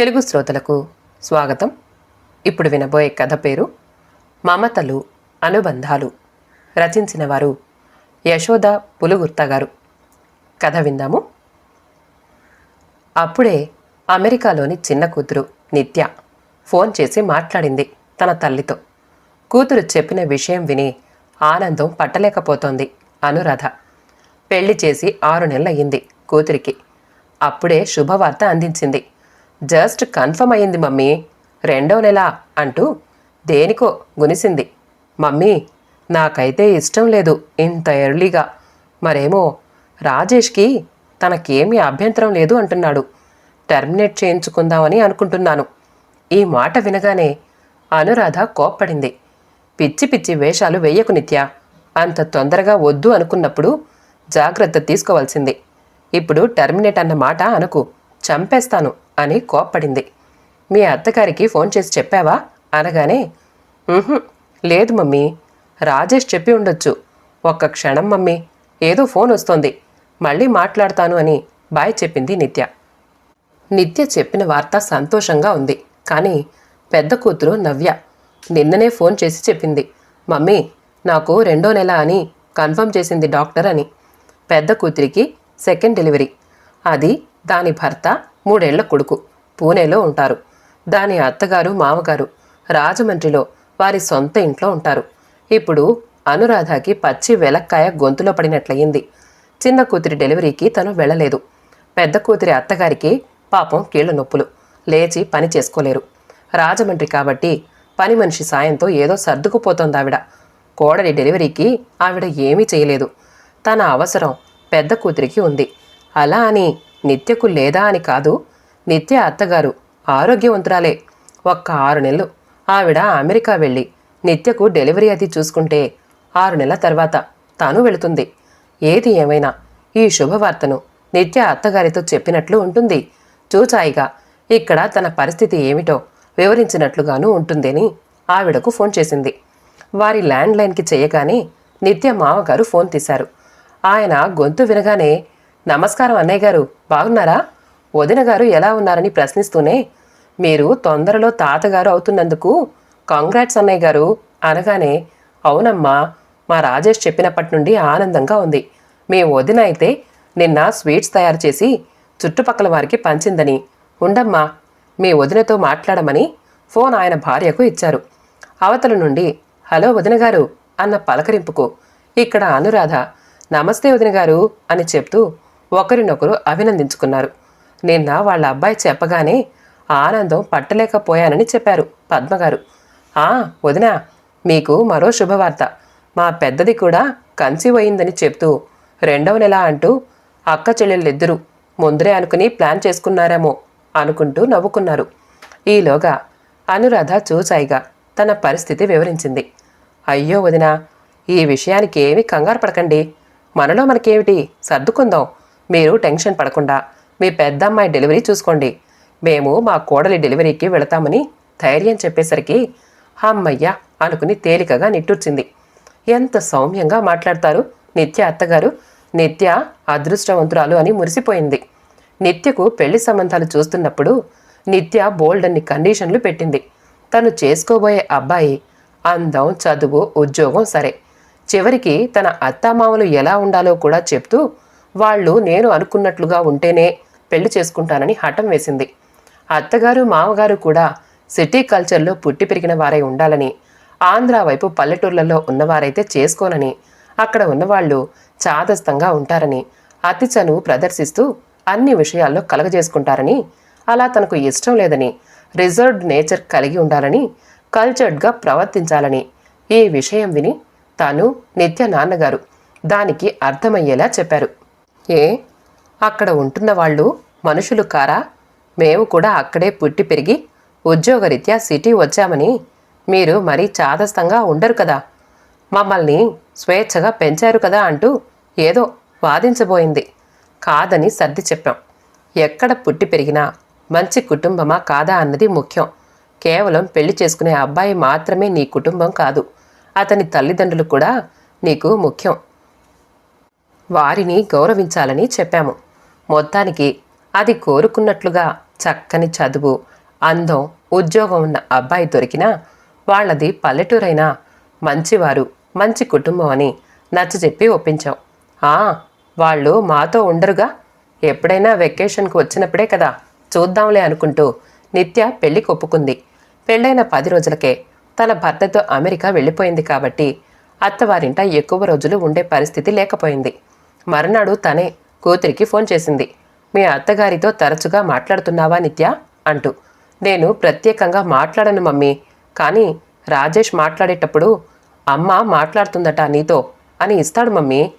తెలుగు శ్రోతలకు స్వాగతం. ఇప్పుడు వినబోయే కథ పేరు మమతలు అనుబంధాలు. రచించిన వారు యశోద పులుగుర్త గారు. కథ విందాము. అప్పుడే అమెరికాలోని చిన్న కూతురు నిత్య ఫోన్ చేసి మాట్లాడింది తన తల్లితో. కూతురు చెప్పిన విషయం విని ఆనందం పట్టలేకపోతోంది అనురాధ. పెళ్ళి చేసి ఆరు నెలలయ్యింది కూతురికి. అప్పుడే శుభవార్త అందించింది. జస్ట్ కన్ఫర్మ్ అయ్యింది మమ్మీ. రెండో నెల అంటూ దేనికో గునిసింది. మమ్మీ నాకైతే ఇష్టం లేదు ఇంత ఎర్లీగా. మరేమో రాజేష్కి తనకేమీ అభ్యంతరం లేదు అంటున్నాడు. టర్మినేట్ చేయించుకుందామని అనుకుంటున్నాను. ఈ మాట వినగానే అనురాధ కోప్పడింది. పిచ్చి పిచ్చి వేషాలు వేయకు నిత్య. అంత తొందరగా వద్దు అనుకున్నప్పుడు జాగ్రత్త తీసుకోవాల్సింది. ఇప్పుడు టర్మినేట్ అన్న మాట అనుకు. చంపేస్తాను. అని కోప్పడింది. మీ అత్తగారికి ఫోన్ చేసి చెప్పావా? అనగానే లేదు మమ్మీ. రాజేష్ చెప్పి ఉండొచ్చు. ఒక్క క్షణం మమ్మీ. ఏదో ఫోన్ వస్తోంది. మళ్ళీ మాట్లాడతాను అని బాయ్ చెప్పింది నిత్య. నిత్య చెప్పిన వార్త సంతోషంగా ఉంది. కానీ పెద్ద కూతురు నవ్య నిన్ననే ఫోన్ చేసి చెప్పింది. మమ్మీ నాకు రెండో నెల అని కన్ఫర్మ్ చేసింది డాక్టర్ అని. పెద్ద కూతురికి సెకండ్ డెలివరీ. అది దాని భర్త మూడేళ్ళ కొడుకు. పూణేలో ఉంటారు. దాని అత్తగారు మామగారు రాజమండ్రిలో వారి సొంత ఇంట్లో ఉంటారు. ఇప్పుడు అనురాధకి పచ్చి వెలక్కాయ గొంతులో పడినట్లయింది. చిన్న కూతురి డెలివరీకి తను వెళ్ళలేదు. పెద్ద కూతురి అత్తగారికి పాపం కీళ్ళ నొప్పులు. లేచి పని చేసుకోలేరు. రాజమండ్రి కాబట్టి పని మనిషి సాయంతో ఏదో సర్దుకుపోతోంది ఆవిడ కోడలి డెలివరీకి ఆవిడ ఏమీ చేయలేదు. తన అవసరం పెద్ద కూతురికి ఉంది. అలా అని నిత్యకు లేదా అని కాదు నిత్య అత్తగారు ఆరోగ్యవంతురాలే. ఒక్క ఆరు నెలలు. ఆవిడ అమెరికా వెళ్ళి నిత్యకు డెలివరీ అది చూసుకుంటే ఆరు నెలల తర్వాత తాను వెళుతుంది. ఏది ఏమైనా ఈ శుభవార్తను నిత్య అత్తగారితో చెప్పినట్లు ఉంటుంది. చూచాయిగా ఇక్కడ తన పరిస్థితి ఏమిటో వివరించినట్లుగాను ఉంటుందని ఆవిడకు ఫోన్ చేసింది. వారి ల్యాండ్లైన్కి చేయగానే నిత్య మామగారు ఫోన్ తీశారు. ఆయన గొంతు వినగానే నమస్కారం అన్నయ్య గారు. బాగున్నారా? వదిన గారు ఎలా ఉన్నారని ప్రశ్నిస్తూనే మీరు తొందరలో తాతగారు అవుతున్నందుకు కాంగ్రాట్స్ అన్నయ్య గారు అనగానే అవునమ్మా మా రాజేష్ చెప్పినప్పటి నుండి ఆనందంగా ఉంది. మీ వదిన అయితే నిన్న స్వీట్స్ తయారు చేసి చుట్టుపక్కల వారికి పంచిందని. ఉండమ్మా మీ వదినతో మాట్లాడమని ఫోన్ ఆయన భార్యకు ఇచ్చారు. అవతల నుండి హలో వదిన గారు అన్న పలకరింపుకు ఇక్కడ అనురాధ నమస్తే వదిన గారు అని చెప్తూ ఒకరినొకరు అభినందించుకున్నారు. నిన్న వాళ్ళ అబ్బాయి చెప్పగానే ఆనందం పట్టలేకపోయానని చెప్పారు పద్మగారు. ఆ వదిన మీకు మరో శుభవార్త. మా పెద్దది కూడా కన్సీవ్ అయిందని చెప్తూ రెండవ నెల అంటూ అక్క చెల్లెళ్ళిద్దరూ ముందరే అనుకుని ప్లాన్ చేసుకున్నారేమో అనుకుంటూ నవ్వుకున్నారు. ఈలోగా అనురాధ చూచాయిగా తన పరిస్థితి వివరించింది. అయ్యో వదిన ఈ విషయానికి ఏమీ కంగారు పడకండి. మనలో మనకేమిటి? సర్దుకుందాం. మీరు టెన్షన్ పడకుండా మీ పెద్దమ్మాయి డెలివరీ చూసుకోండి. మేము మా కోడలి డెలివరీకి వెళతామని ధైర్యం చెప్పేసరికి అమ్మయ్య అనుకుని తేలికగా నిట్టూర్చింది. ఎంత సౌమ్యంగా మాట్లాడతారు? నిత్య అత్తగారు నిత్య అదృష్టవంతురాలు అని మురిసిపోయింది. నిత్యకు పెళ్ళి సంబంధాలు చూస్తున్నప్పుడు నిత్య బోల్డ్ అన్ని కండిషన్లు పెట్టింది. తను చేసుకోబోయే అబ్బాయి అందం చదువు ఉద్యోగం సరే. చివరికి తన అత్తామామలు ఎలా ఉండాలో కూడా చెప్తూ వాళ్ళు నేను అనుకున్నట్లుగా ఉంటేనే పెళ్ళి చేసుకుంటానని హఠం వేసింది. అత్తగారు మామగారు కూడా సిటీ కల్చర్లో పుట్టి పెరిగిన వారై ఉండాలని ఆంధ్ర వైపు పల్లెటూర్లలో ఉన్నవారైతే చేసుకోనని అక్కడ ఉన్నవాళ్ళు చాదస్తంగా ఉంటారని అతి చనువు ప్రదర్శిస్తూ అన్ని విషయాల్లో కలగజేసుకుంటారని అలా తనకు ఇష్టం లేదని రిజర్వ్డ్ నేచర్ కలిగి ఉండాలని కల్చర్డ్గా ప్రవర్తించాలని ఈ విషయం విని తాను నిత్య నాన్నగారు దానికి అర్థమయ్యేలా చెప్పారు. ఏ? అక్కడ ఉంటున్న వాళ్ళు మనుషులు కారా? మేము కూడా అక్కడే పుట్టి పెరిగి ఉద్యోగరీత్యా సిటీ వచ్చామని. మీరు మరీ చాదస్తంగా ఉండరు కదా. మమ్మల్ని స్వేచ్ఛగా పెంచారు కదా అంటూ ఏదో వాదించబోయింది. కాదని సర్ది చెప్పాం. ఎక్కడ పుట్టి పెరిగినా మంచి కుటుంబమా కాదా అన్నది ముఖ్యం. కేవలం పెళ్ళి చేసుకునే అబ్బాయి మాత్రమే నీ కుటుంబం కాదు. అతని తల్లిదండ్రులు కూడా నీకు ముఖ్యం. వారిని గౌరవించాలని చెప్పాము. మొత్తానికి అది కోరుకున్నట్లుగా చక్కని చదువు అందం ఉద్యోగం ఉన్న అబ్బాయి దొరికినా వాళ్ళది పల్లెటూరైనా మంచివారు మంచి కుటుంబం అని నచ్చజెప్పి ఒప్పించాం. ఆ వాళ్ళు మాతో ఉండరుగా? ఎప్పుడైనా వెకేషన్కి వచ్చినప్పుడే కదా చూద్దాంలే అనుకుంటూ నిత్య పెళ్ళి ఒప్పుకుంది పెళ్ళైన పది రోజులకే తన భర్తతో అమెరికా వెళ్ళిపోయింది కాబట్టి అత్తవారింట ఎక్కువ రోజులు ఉండే పరిస్థితి లేకపోయింది. మర్నాడు తనే కూతురికి ఫోన్ చేసింది. మీ అత్తగారితో తరచుగా మాట్లాడుతున్నావా నిత్య? అంటూ. నేను ప్రత్యేకంగా మాట్లాడను మమ్మీ. కానీ రాజేష్ మాట్లాడేటప్పుడు అమ్మ మాట్లాడుతుందట నీతో అని ఇస్తాడు మమ్మీ.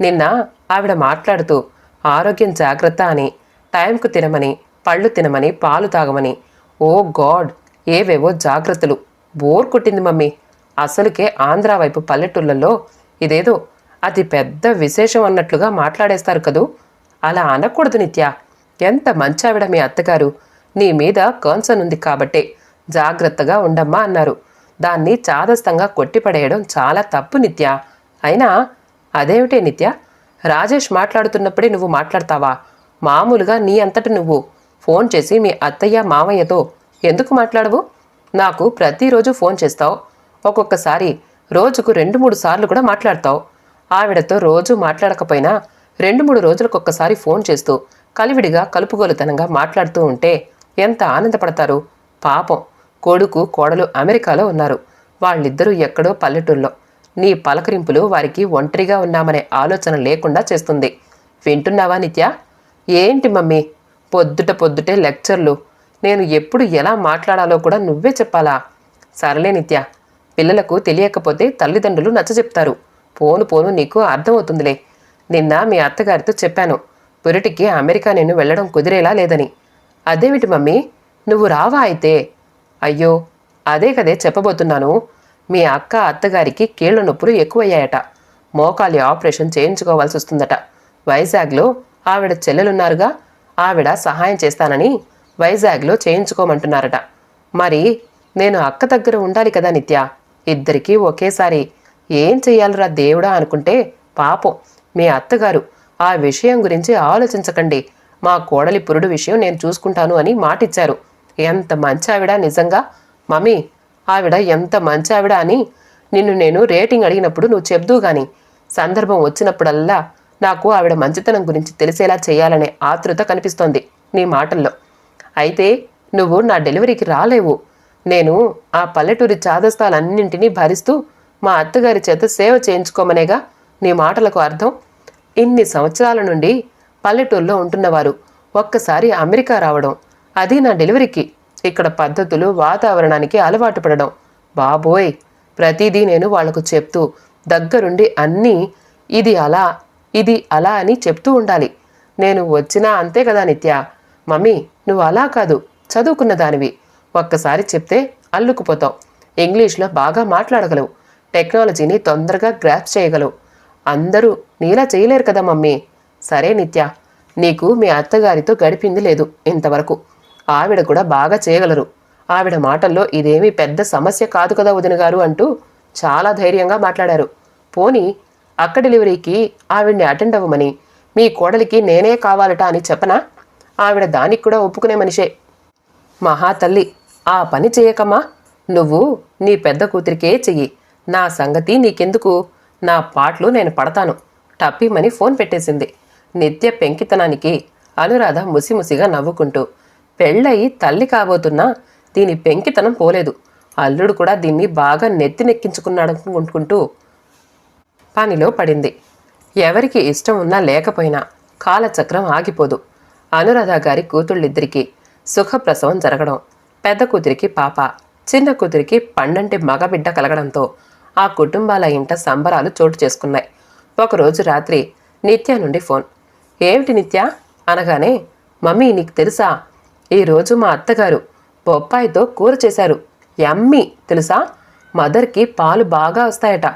నిన్న ఆవిడ మాట్లాడుతూ ఆరోగ్యం జాగ్రత్త అని టైంకు తినమని పళ్ళు తినమని పాలు తాగమని. Oh God! ఏవేవో జాగ్రత్తలు. బోర్ కొట్టింది మమ్మీ. అసలుకే ఆంధ్రా వైపు పల్లెటూళ్ళల్లో ఇదేదో అది పెద్ద విశేషం అన్నట్లుగా మాట్లాడేస్తారు కదూ? అలా అనకూడదు నిత్య. ఎంత మంచావిడ మీ అత్తగారు? నీ మీద కన్సర్న్ ఉంది కాబట్టే. జాగ్రత్తగా ఉండమ్మా అన్నారు. దాన్ని చాదస్తంగా కొట్టిపడేయడం చాలా తప్పు నిత్య. అయినా అదేమిటే నిత్య? రాజేష్ మాట్లాడుతున్నప్పుడే నువ్వు మాట్లాడతావా? మామూలుగా నీ అంతటి నువ్వు. ఫోన్ చేసి మీ అత్తయ్య మామయ్యతో ఎందుకు మాట్లాడవు? నాకు ప్రతిరోజు ఫోన్ చేస్తావు. ఒక్కొక్కసారి రోజుకు రెండు మూడు సార్లు కూడా మాట్లాడతావు. ఆవిడతో రోజు మాట్లాడకపోయినా రెండు మూడు రోజులకొక్కసారి ఫోన్ చేస్తూ కలివిడిగా కలుపుగోలుతనంగా మాట్లాడుతూ ఉంటే ఎంత ఆనందపడతారు? పాపం. కొడుకు కోడలు అమెరికాలో ఉన్నారు. వాళ్ళిద్దరూ ఎక్కడో పల్లెటూళ్ళలో నీ పలకరింపులు వారికి ఒంటరిగా ఉన్నామనే ఆలోచన లేకుండా చేస్తుంది. వింటున్నావా నిత్య? ఏంటి మమ్మీ? పొద్దుట పొద్దుటే లెక్చర్లు. నేను ఎప్పుడు ఎలా మాట్లాడాలో కూడా నువ్వే చెప్పాలా? సరలే నిత్య. పిల్లలకు తెలియకపోతే తల్లిదండ్రులు నచ్చజెప్తారు. పోను పోను నీకు అర్థమవుతుందిలే. నిన్న మీ అత్తగారితో చెప్పాను పురిటికి అమెరికా నేను వెళ్ళడం కుదిరేలా లేదని. అదేమిటి మమ్మీ? నువ్వు రావా అయితే? అయ్యో అదే కదే చెప్పబోతున్నాను. మీ అక్క అత్తగారికి కీళ్ళ నొప్పులు ఎక్కువయ్యాయట. మోకాలి ఆపరేషన్ చేయించుకోవాల్సి వస్తుందట. వైజాగ్లో ఆవిడ చెల్లెలున్నారుగా ఆవిడ సహాయం చేస్తానని వైజాగ్లో చేయించుకోమంటున్నారట. మరి నేను అక్క దగ్గర ఉండాలి కదా నిత్య? ఇద్దరికీ ఒకేసారి ఏం చెయ్యాలిరా దేవుడా అనుకుంటే పాపం. మీ అత్తగారు ఆ విషయం గురించి ఆలోచించకండి. మా కోడలి పురుడు విషయం నేను చూసుకుంటాను అని మాటిచ్చారు. ఎంత మంచి ఆవిడ నిజంగా? మమ్మీ ఆవిడ ఎంత మంచి ఆవిడ అని నిన్ను నేను రేటింగ్ అడిగినప్పుడు నువ్వు చెప్దు గాని. సందర్భం వచ్చినప్పుడల్లా నాకు ఆవిడ మంచితనం గురించి తెలిసేలా చేయాలనే ఆతృత కనిపిస్తోంది నీ మాటల్లో. అయితే నువ్వు నా డెలివరీకి రాలేవు. నేను ఆ పల్లెటూరి చాదస్తాలన్నింటినీ భరిస్తూ మా అత్తగారి చేత సేవ చేయించుకోమనేగా నీ మాటలకు అర్థం. ఇన్ని సంవత్సరాల నుండి పల్లెటూరులో ఉంటున్నవారు ఒక్కసారి అమెరికా రావడం అది నా డెలివరీకి ఇక్కడ పద్ధతులు వాతావరణానికి అలవాటు పడడం. బాబోయ్! ప్రతిదీ నేను వాళ్ళకు చెప్తూ దగ్గరుండి అన్నీ ఇది అలా ఇది అలా అని చెప్తూ ఉండాలి. నేను వచ్చినా అంతే కదా నిత్య? మమ్మీ నువ్వు అలా కాదు చదువుకున్న దానివి. ఒక్కసారి చెప్తే అల్లుకుపోతావు. ఇంగ్లీష్లో బాగా మాట్లాడగలవు. టెక్నాలజీని తొందరగా గ్రాప్ చేయగలవు. అందరూ నీలా చేయలేరు కదా మమ్మీ. సరే నిత్య నీకు మీ అత్తగారితో గడిపింది లేదు ఇంతవరకు. ఆవిడ కూడా బాగా చేయగలరు. ఆవిడ మాటల్లో ఇదేమీ పెద్ద సమస్య కాదు కదా వదిన గారు అంటూ చాలా ధైర్యంగా మాట్లాడారు. పోని అక్క డెలివరీకి ఆవిడ్ని అటెండ్ అవ్వమని మీ కోడలికి నేనే కావాలట అని చెప్పనా? ఆవిడ దానికి కూడా ఒప్పుకునే మనిషే. మహా తల్లి ఆ పని చేయకమ్మా. నువ్వు నీ పెద్ద కూతురికే చెయ్యి. నా సంగతి నీకెందుకు? నా పాటలు నేను పడతాను. టప్పిమని ఫోన్ పెట్టేసింది. నిత్య పెంకితనానికి అనురాధ ముసిముసిగా నవ్వుకుంటూ పెళ్ళయి తల్లి కాబోతున్నా దీని పెంకితనం పోలేదు. అల్లుడు కూడా దీన్ని బాగా నెత్తినెక్కించుకున్నాడు అనుకుంటూ పనిలో పడింది. ఎవరికి ఇష్టం ఉన్నా లేకపోయినా కాలచక్రం ఆగిపోదు. అనురాధ గారి కూతుళ్ళిద్దరికీ సుఖప్రసవం జరగడం పెద్ద కూతురికి పాప చిన్న కూతురికి పండంటి మగబిడ్డ కలగడంతో ఆ కుటుంబాల ఇంట సంబరాలు చోటు చేసుకున్నాయి. ఒకరోజు రాత్రి నిత్య నుండి ఫోన్. ఏమిటి నిత్య? అనగానే మమ్మీ నీకు తెలుసా? ఈరోజు మా అత్తగారు బొప్పాయితో కూర చేశారు. యమ్మీ! తెలుసా? మదర్కి పాలు బాగా వస్తాయట.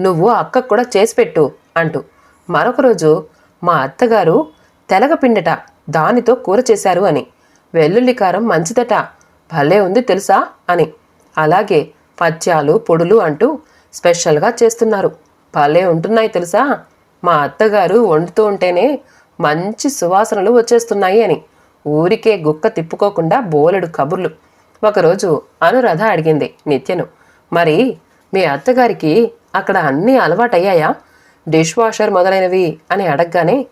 నువ్వు అక్కకు కూడా చేసి పెట్టు అంటూ. మరొక రోజు మా అత్తగారు తెలగపిండట దానితో కూర చేశారు అని. వెల్లుల్లి కారం మంచిదట. భలే ఉంది తెలుసా? అని. అలాగే పచ్చాలు పొడులు అంటూ స్పెషల్గా చేస్తున్నారు. భలే ఉంటున్నాయి తెలుసా? మా అత్తగారు వండుతూ ఉంటేనే మంచి సువాసనలు వచ్చేస్తున్నాయి అని. ఊరికే గుక్క తిప్పుకోకుండా బోలెడు కబుర్లు. ఒకరోజు అనురాధ అడిగింది నిత్యను మరి మీ అత్తగారికి అక్కడ అన్నీ అలవాటయ్యాయా? డిష్ వాషర్ మొదలైనవి? అని అడగగానే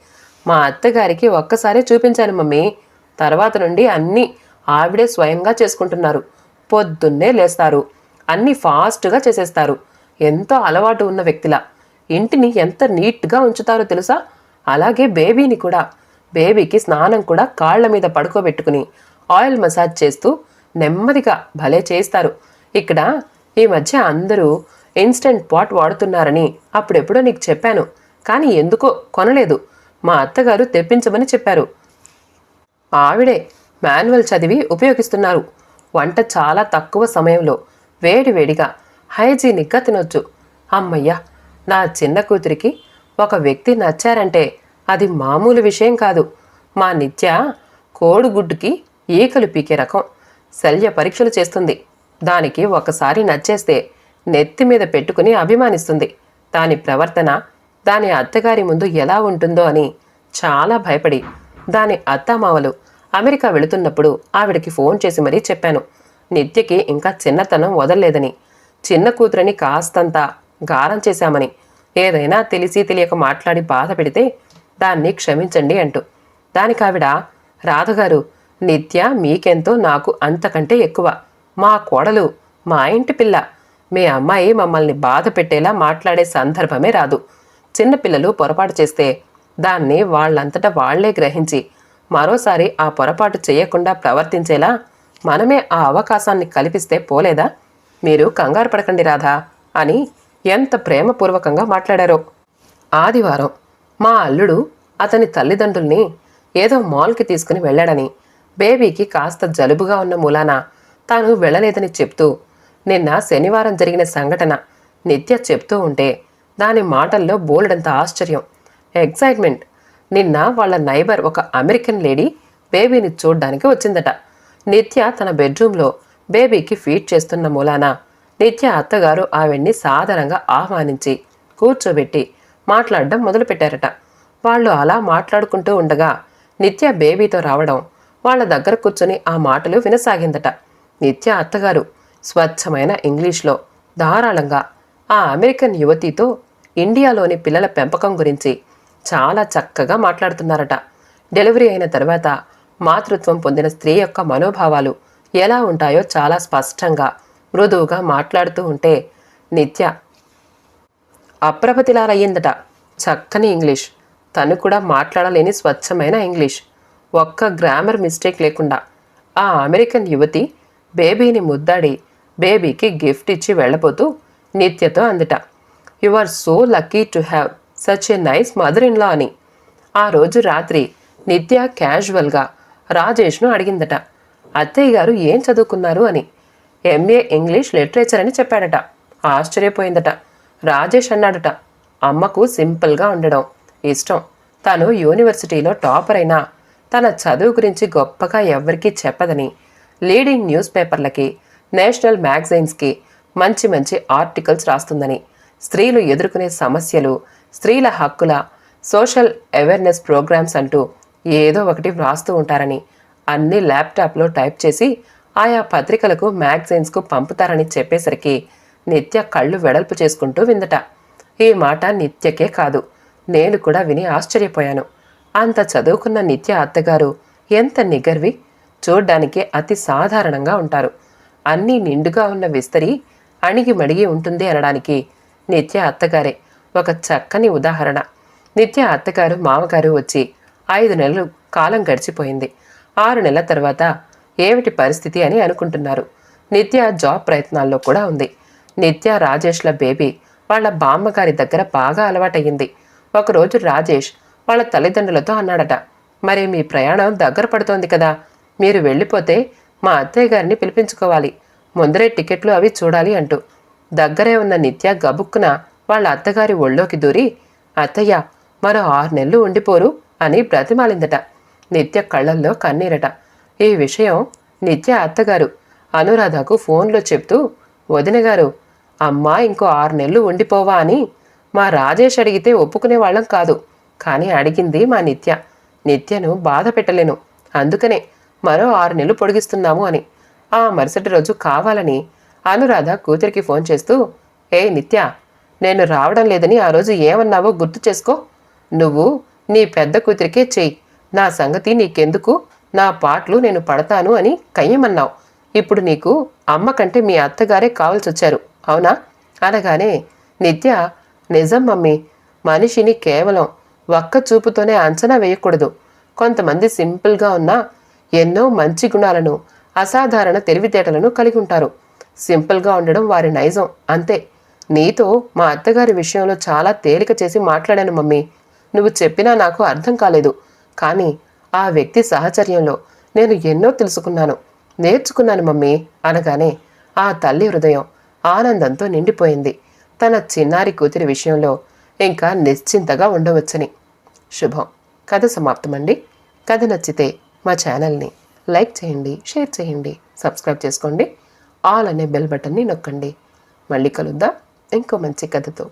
మా అత్తగారికి ఒక్కసారి చూపించాను మమ్మీ. తర్వాత నుండి అన్నీ ఆవిడే స్వయంగా చేసుకుంటున్నారు. పొద్దున్నే లేస్తారు. అన్నీ ఫాస్ట్గా చేసేస్తారు. ఎంతో అలవాటు ఉన్న వ్యక్తిలా. ఇంటిని ఎంత నీట్గా ఉంచుతారో తెలుసా? అలాగే బేబీని కూడా. బేబీకి స్నానం కూడా కాళ్ళ మీద పడుకోబెట్టుకుని ఆయిల్ మసాజ్ చేస్తూ నెమ్మదిగా భలే చేస్తారు. ఇక్కడ ఈ మధ్య అందరూ ఇన్స్టెంట్ పాట్ వాడుతున్నారని అప్పుడెప్పుడో నీకు చెప్పాను. కానీ ఎందుకో కొనలేదు. మా అత్తగారు తెప్పించమని చెప్పారు. ఆవిడే మాన్యువల్ చదివి ఉపయోగిస్తున్నారు. వంట చాలా తక్కువ సమయంలో వేడివేడిగా హైజీనిక్గా తినొచ్చు. అమ్మయ్య నా చిన్న కూతురికి ఒక వ్యక్తి నచ్చారంటే అది మామూలు విషయం కాదు. మా నిత్య కోడిగుడ్డుకి ఈకలు పీకే రకం శల్య పరీక్షలు చేస్తుంది. దానికి ఒకసారి నచ్చేస్తే నెత్తి మీద పెట్టుకుని అభిమానిస్తుంది. దాని ప్రవర్తన దాని అత్తగారి ముందు ఎలా ఉంటుందో అని చాలా భయపడి దాని అత్తామావలు అమెరికా వెళుతున్నప్పుడు ఆవిడకి ఫోన్ చేసి మరీ చెప్పాను. నిత్యకి ఇంకా చిన్నతనం వదలలేదని చిన్న కూతురని కాస్తంత గారం చేశామని. ఏదైనా తెలిసి తెలియక మాట్లాడి బాధ పెడితే దాన్ని క్షమించండి అంటూ. దానికి ఆవిడ రాధగారు నిత్య మీకెంతో నాకు అంతకంటే ఎక్కువ. మా కోడలు మా ఇంటి పిల్ల. మీ అమ్మాయి మమ్మల్ని బాధ పెట్టేలా మాట్లాడే సందర్భమే రాదు. చిన్నపిల్లలు పొరపాటు చేస్తే దాన్ని వాళ్ళంతటా వాళ్ళే గ్రహించి మరోసారి ఆ పొరపాటు చేయకుండా ప్రవర్తించేలా మనమే ఆ అవకాశాన్ని కల్పిస్తే పోలేదా? మీరు కంగారు పడకండి రాధా అని ఎంత ప్రేమపూర్వకంగా మాట్లాడారో. ఆదివారం మా అల్లుడు అతని తల్లిదండ్రుల్ని ఏదో మాల్కి తీసుకుని వెళ్ళాడని బేబీకి కాస్త జలుబుగా ఉన్న మూలాన తాను వెళ్ళలేదని చెప్తూ నిన్న శనివారం జరిగిన సంఘటన నిత్య చెప్తూ ఉంటే దాని మాటల్లో బోలెడంత ఆశ్చర్యం ఎక్సైట్మెంట్. నిన్న వాళ్ళ నైబర్ ఒక అమెరికన్ లేడీ బేబీని చూడ్డానికి వచ్చిందట. నిత్య తన బెడ్రూమ్లో బేబీకి ఫీడ్ చేస్తున్న మూలాన నిత్య అత్తగారు ఆవిడ్ని సాధారణంగా ఆహ్వానించి కూర్చోబెట్టి మాట్లాడడం మొదలుపెట్టారట. వాళ్ళు అలా మాట్లాడుకుంటూ ఉండగా నిత్య బేబీతో రావడం వాళ్ళ దగ్గర కూర్చొని ఆ మాటలు వినసాగిందట. నిత్య అత్తగారు స్వచ్ఛమైన ఇంగ్లీష్లో ధారాళంగా ఆ అమెరికన్ యువతితో ఇండియాలోని పిల్లల పెంపకం గురించి చాలా చక్కగా మాట్లాడుతున్నారట. డెలివరీ అయిన తర్వాత మాతృత్వం పొందిన స్త్రీ యొక్క మనోభావాలు ఎలా ఉంటాయో చాలా స్పష్టంగా మృదువుగా మాట్లాడుతూ ఉంటే నిత్య అప్రభతిలారయ్యిందట చక్కని ఇంగ్లీష్. తను కూడా మాట్లాడలేని స్వచ్ఛమైన ఇంగ్లీష్. ఒక్క గ్రామర్ మిస్టేక్ లేకుండా ఆ అమెరికన్ యువతి బేబీని ముద్దాడి బేబీకి గిఫ్ట్ ఇచ్చి వెళ్ళబోతూ నిత్యతో అందట. You are so lucky to have such a nice mother in law అని. ఆ రోజు రాత్రి నిత్య క్యాజువల్గా రాజేష్ను అడిగిందట. అత్తయ్య గారు ఏం చదువుకున్నారు అని. ఎంఏ ఇంగ్లీష్ లిటరేచర్ అని చెప్పాడట. ఆశ్చర్యపోయిందట. రాజేష్ అన్నాడట. అమ్మకు సింపుల్గా ఉండడం. ఇష్టం. తను యూనివర్సిటీలో టాపర్ అయినా. తన చదువు గురించి గొప్పగా ఎవరికీ చెప్పదని. లీడింగ్ న్యూస్ పేపర్లకి నేషనల్ మ్యాగజైన్స్కి మంచి మంచి ఆర్టికల్స్ రాస్తుందని. స్త్రీలు ఎదుర్కొనే సమస్యలు స్త్రీల హక్కుల సోషల్ అవేర్నెస్ ప్రోగ్రామ్స్ అంటూ ఏదో ఒకటి వ్రాస్తూ ఉంటారని. అన్ని ల్యాప్టాప్లో టైప్ చేసి ఆయా పత్రికలకు మ్యాగజైన్స్కు పంపుతారని చెప్పేసరికి నిత్య కళ్ళు వెడల్పు చేసుకుంటూ విందట. ఈ మాట నిత్యకే కాదు నేను కూడా విని ఆశ్చర్యపోయాను. అంత చదువుకున్న నిత్య అత్తగారు ఎంత నిగర్వి! చూడ్డానికి అతి సాధారణంగా ఉంటారు. అన్నీ నిండుగా ఉన్న విస్తరి అణిగి మడిగి ఉంటుంది అనడానికి నిత్య అత్తగారే ఒక చక్కని ఉదాహరణ. నిత్య అత్తగారు మామగారు వచ్చి ఐదు నెలలు కాలం గడిచిపోయింది. ఆరు నెలల తర్వాత ఏమిటి పరిస్థితి అని అనుకుంటున్నారు. నిత్య జాబ్ ప్రయత్నాల్లో కూడా ఉంది. నిత్య రాజేష్ల బేబీ వాళ్ళ బామ్మగారి దగ్గర బాగా అలవాటయ్యింది. ఒకరోజు రాజేష్ వాళ్ళ తల్లిదండ్రులతో అన్నాడట మరి మీ ప్రయాణం దగ్గర పడుతోంది కదా మీరు వెళ్ళిపోతే మా అత్తయ్య గారిని పిలిపించుకోవాలి. ముందరే టికెట్లు అవి చూడాలి అంటూ దగ్గరే ఉన్న నిత్య గబుక్కున వాళ్ళ అత్తగారి ఒళ్ళోకి దూరి అత్తయ్య మరో ఆరు నెలలు ఉండిపోరు అని బ్రతిమాలిందట. నిత్య కళ్ళల్లో కన్నీరట. ఈ విషయం నిత్య అత్తగారు అనురాధకు ఫోన్లో చెప్తూ వదిన గారు అమ్మా ఇంకో ఆరు నెలలు ఉండిపోవా అని మా రాజేష్ అడిగితే ఒప్పుకునే వాళ్ళం కాదు. కానీ అడిగింది మా నిత్య. నిత్యను బాధ పెట్టలేను. అందుకనే మరో ఆరు నెలలు పొడిగిస్తున్నాము అని. ఆ మరుసటి రోజు కావాలని అనురాధ కూతురికి ఫోన్ చేస్తూ ఏ నిత్య నేను రావడం లేదని ఆ రోజు ఏమన్నావో గుర్తు చేసుకో. నువ్వు నీ పెద్ద కూతురికే చెయ్యి. నా సంగతి నీకెందుకు? నా పాటలు నేను పడతాను అని కయ్యమన్నావు. ఇప్పుడు నీకు అమ్మ కంటే మీ అత్తగారే కావాల్సి వచ్చారు అవునా? అనగానే నిత్య నిజం మమ్మీ మనిషిని కేవలం ఒక్క చూపుతోనే అంచనా వేయకూడదు. కొంతమంది సింపుల్గా ఉన్న ఎన్నో మంచి గుణాలను అసాధారణ తెలివితేటలను కలిగి ఉంటారు. సింపుల్గా ఉండడం వారి నైజం అంతే. నీతో మా అత్తగారి విషయంలో చాలా తేలిక చేసి మాట్లాడాను మమ్మీ. నువ్వు చెప్పినా నాకు అర్థం కాలేదు. కానీ ఆ వ్యక్తి సహచర్యంలో నేను ఎన్నో తెలుసుకున్నాను. నేర్చుకున్నాను మమ్మీ అనగానే ఆ తల్లి హృదయం ఆనందంతో నిండిపోయింది. తన చిన్నారి కూతురి విషయంలో ఇంకా నిశ్చింతగా ఉండవచ్చని. శుభం. కథ సమాప్తమండి. కథ నచ్చితే మా ఛానల్ని లైక్ చేయండి షేర్ చేయండి సబ్స్క్రైబ్ చేసుకోండి. ఆల్ అనే బెల్ బటన్ని నొక్కండి. మళ్ళీ కలుద్దాం. ఇంకో మంచి కథతో.